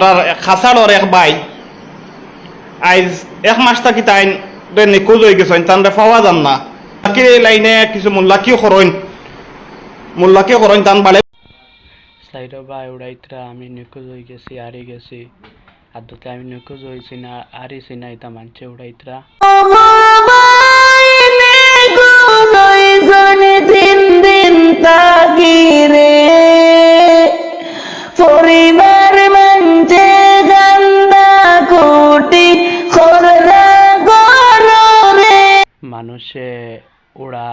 তার খাসাড়র এক ভাই। আইজ এক মাস থাকি তাই নিখোঁজ হয়ে গেছেন তানরে পাওয়া যান না। বাকি লাইনে কিছু মোল্লাকিও খরইন মোল্লাকিও খরইন তান বালে সাইডো বা উড়াইতরা আমি নিখোঁজ হয়ে গেছি হারিয়ে গেছি। আদতে আমি নিখোঁজ হয়েছি না হারিয়েছি না এটা মানছে উড়াইতরা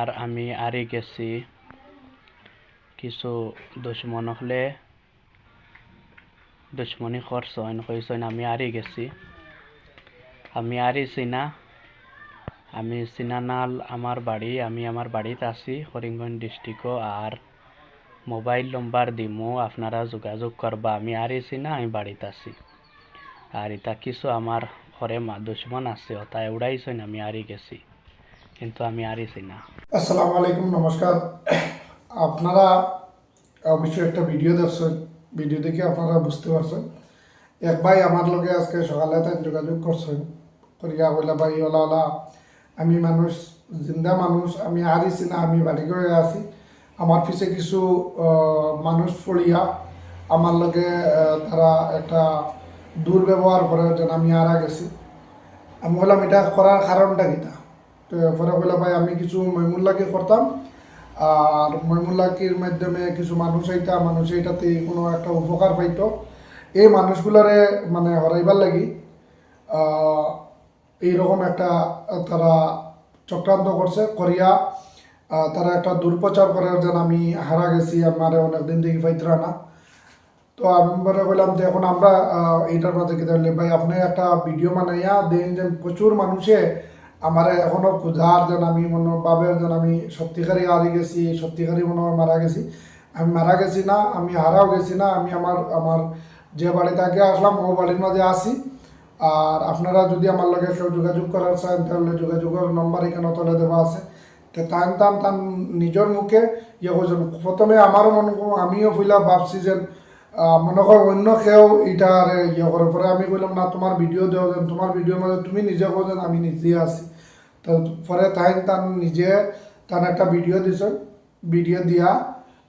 উড়ার আমি হারিয়ে গেছি। কিছু দুশ্মন হলে দুশ্মনী করছেন কইছেন আমি হারিয়ে গেছি। আমি হারিয়েছি না আমি সিনানাল আমার বাড়ি, আমি আমার বাড়িতে আছি করিমগঞ্জ ডিস্ট্রিক্টও আর মোবাইল নম্বর দিমু, আপনারা যোগাযোগ করবা। আমি হারিয়েছি না আমি বাড়িতে আছি। আর এটা কিছু আমার ঘরে মা দুশ্মন আছে তাই উড়াইছেন আমি হারিয়ে গেছি। কিন্তু আমি হারিয়েছি না। আসসালামু আলাইকুম, নমস্কার। আপনারা অবশ্যই একটা ভিডিও দেখছেন। ভিডিও দেখে আপনারা বুঝতে পারছেন। এক ভাই আমার লগে আজকে সকালে তাই যোগাযোগ করছেন। করিয়া বলে, ভাই, ওলা ওলা, আমি মানুষ, জিন্দা মানুষ, আমি হারিছি না, আমি বাড়ি করে আছি। আমার পিছে কিছু মানুষ পড়িয়া আমার লগে তারা একটা দুর্ব্যবহার করে যেন আমি হারা গেছি। আমি বললাম, এটা করার কারণটা তো? পরে বলে ভাই, আমি কিছু মৈমুল্লাকে করতাম। আর মৈমুল্লাকির মাধ্যমে কিছু মানুষ এইটা মানুষ এইটাতে কোনো একটা উপকার পাইতো। এই মানুষগুলারে মানে হরাইবার লাগি এইরকম একটা তারা চক্রান্ত করছে, করিয়া তারা একটা দুর্প্রচার করে যেন আমি হারা গেছি, আমার অনেকদিন থেকে পাইতরা না। তো আমি মনে করলাম যে এখন আমরা এইটার মাঝে কি ভাই, আপনি একটা ভিডিও বানাইয়া দেন যে প্রচুর মানুষে আমার এখনও ক্ষুধার যেন আমি মনে ভাবে যেন আমি সত্যিকারই হারিয়ে গেছি, সত্যিকারই মনে মারা গেছি। আমি মারা গেছি না, আমি হারাও গেছি না, আমি আমার আমার যে বাড়িতে আগে আসলাম, ও বাড়ির মাঝে আসি। আর আপনারা যদি আমার লগে কেউ যোগাযোগ করার চান, তাহলে যোগাযোগের নম্বর এখানে তলে দেওয়া আছে। তো টান টান টান নিজের মুখে ইয়ে করছেন প্রথমে আমারও মনে, আমিও ফুইলা ভাবছি যে মনে কর অন্য কেউ এটার ইয়ে করে পরে আমি বললাম না, তোমার ভিডিও দেওয়া তোমার ভিডিওর মধ্যে তুমি নিজে করছেন আমি নিজে আছি। তো পরে তাই তান নিজে তান একটা ভিডিও দিছেন। ভিডিও দিয়া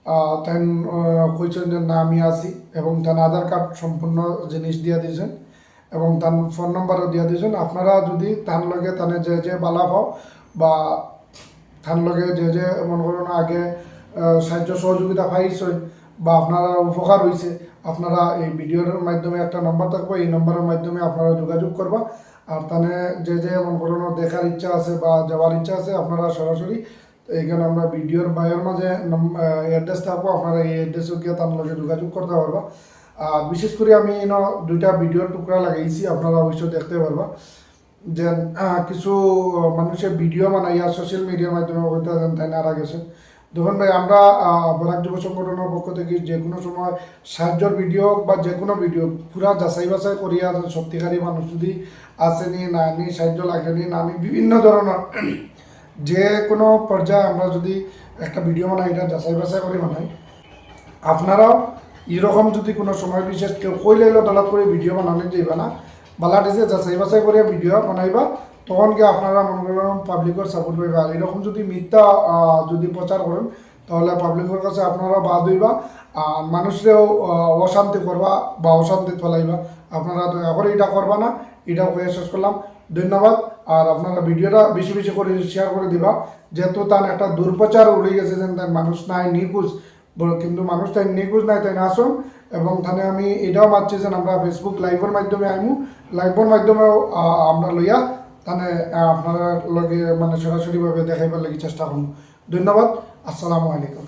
আহ, তাই কইছেন যে না আমি আছি এবং তার আধার কার্ড সম্পূর্ণ জিনিস দিয়া দিয়েছেন এবং তার ফোন নম্বরও দিয়া দিয়েছেন আপনারা যদি তার লগে তানে যে যে বালা পাও বা তার লগে যে যে মনে করুন আগে সাহায্য সহযোগিতা পাইছেন বা আপনারা উপকার হয়েছে আপনারা এই ভিডিওর মাধ্যমে একটা নাম্বার থাকবে, এই নম্বরের মাধ্যমে আপনারা যোগাযোগ করবা। আর তানে যে যে মনে করুন দেখার ইচ্ছা আছে বা যাওয়ার ইচ্ছা আছে, আপনারা সরাসরি এইখানে আমরা ভিডিওর বায়োর মাঝে অ্যাড্রেস থাকব, আপনারা এই অ্যাড্রেসে গিয়ে তার লগে যোগাযোগ করতে পারবা। আর বিশেষ করে আমি দুইটা ভিডিওর টুকরা লাগাইছি, আপনারা অবশ্যই দেখতে পারবা। যে কিছু মানুষের ভিডিও বানাইয়া সোশ্যাল মিডিয়ার মাধ্যমে তাই নারা গেছে দেখুন ভাই, আমরা বরাক যুব সংগঠনের পক্ষ থেকে যে কোনো সময় সাহায্যের ভিডিও বা যে কোনো ভিডিও পুরা যাচাই বাছাই করিয়া সত্যিকারী মানুষ যদি আসেনি, না নি, সাহায্য লাগেনি, না নি, বিভিন্ন ধরনের যে কোনো পর্যায়ে আমরা যদি একটা ভিডিও বানাই, এটা যাচাই বাছাই করে বানাই, আপনারাও এরকম যদি কোনো সময় বিশেষ কেউ কইলে দলাত করে ভিডিও বানানো যাইবা না বালা দিছে যাচাই বাছাই করে ভিডিও বানাইবা, তখন কি আপনারা মনে করেন পাবলিকের সাপোর্ট পাইবা আর এরকম যদি মিথ্যা যদি প্রচার করেন, তাহলে পাবলিকের কাছে আপনারা বাদ হইবা আর মানুষরেও অশান্তি করবা বা অশান্তি ফলাইবা আপনারা দয়া করে এটা করবা না এটাও হয়ে শেষ করলাম। ধন্যবাদ। আর আপনারা ভিডিওটা বেশি বেশি করে শেয়ার করে দিবা, যেহেতু তার একটা দুর্প্রচার উড়ে গেছে যে মানুষ নাই, নিখোঁজ। কিন্তু মানুষ তাই নিখোঁজ নাই, তাই আসুন। এবং তাহলে আমি এটাও মাতছি যে আমরা ফেসবুক লাইভের মাধ্যমে আইমু। লাইভের মাধ্যমেও আমরা লইয়া তাহলে আপনারা লগে মানে সরাসরিভাবে দেখাইবার লাগি চেষ্টা করুন ধন্যবাদ। আসসালামু আলাইকুম।